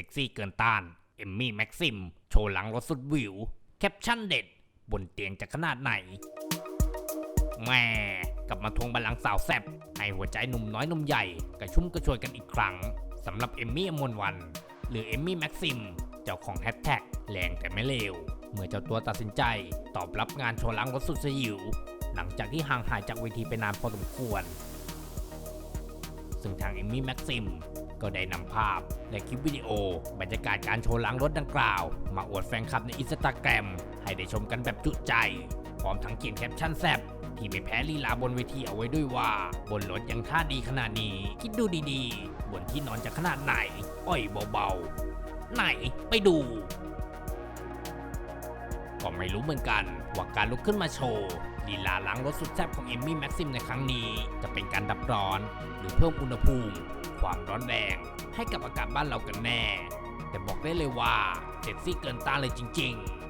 เซ็กซี่เกินต้าน เอมมี่แม็กซิม โชว์หลังรถสุดวิว แคปชั่นเด็ด บนเตียงจะขนาดไหนแม่กลับมาทวงบัลลังก์สาวแซบให้หัวใจหนุ่มน้อยหนุ่มใหญ่กระชุ่มกระชวยกันอีกครั้งสำหรับเอมมี่อมรวัน หรือเอมมี่แม็กซิม เจ้าของแฮชแท็กแรงแต่ไม่เลวเมื่อเจ้าตัวตัดสินใจตอบรับงานโชว์หลังรถสุดสยิว หลังจากที่ห่างหายจากเวทีไปนานพอสมควร ซึ่งทางเอมมี่แม็กซิม ก็ได้นำภาพและคลิปวิดีโอ บรรยากาศการโชว์หลังรถดังกล่าว มาอวดแฟนคลับในอินสตาแกรมให้ได้ชมกันแบบจุใจ พร้อมทั้งเขียนแคปชั่นแซบที่ไม่แพ้ลีลาบนเวทีเอาไว้ด้วยว่า บนรถยังท่าดีขนาดนี้ คิดดูดีๆ บนที่นอนจะขนาดไหน อ้อยเบาๆ ไหนไปดู ก็ไม่รู้เหมือนกัน ว่าการลุกขึ้นมาโชว์ลีลาล้างรถสุดแซ่บของเอมมี่แม็กซิมในครั้งนี้ จะเป็นการดับร้อน หรือเพิ่มอุณหภูมิ ความร้อนแรงให้กับอากาศบ้านเรากันแน่ แต่บอกได้เลยว่าเซ็กซี่เกินต้านเลยจริง ๆ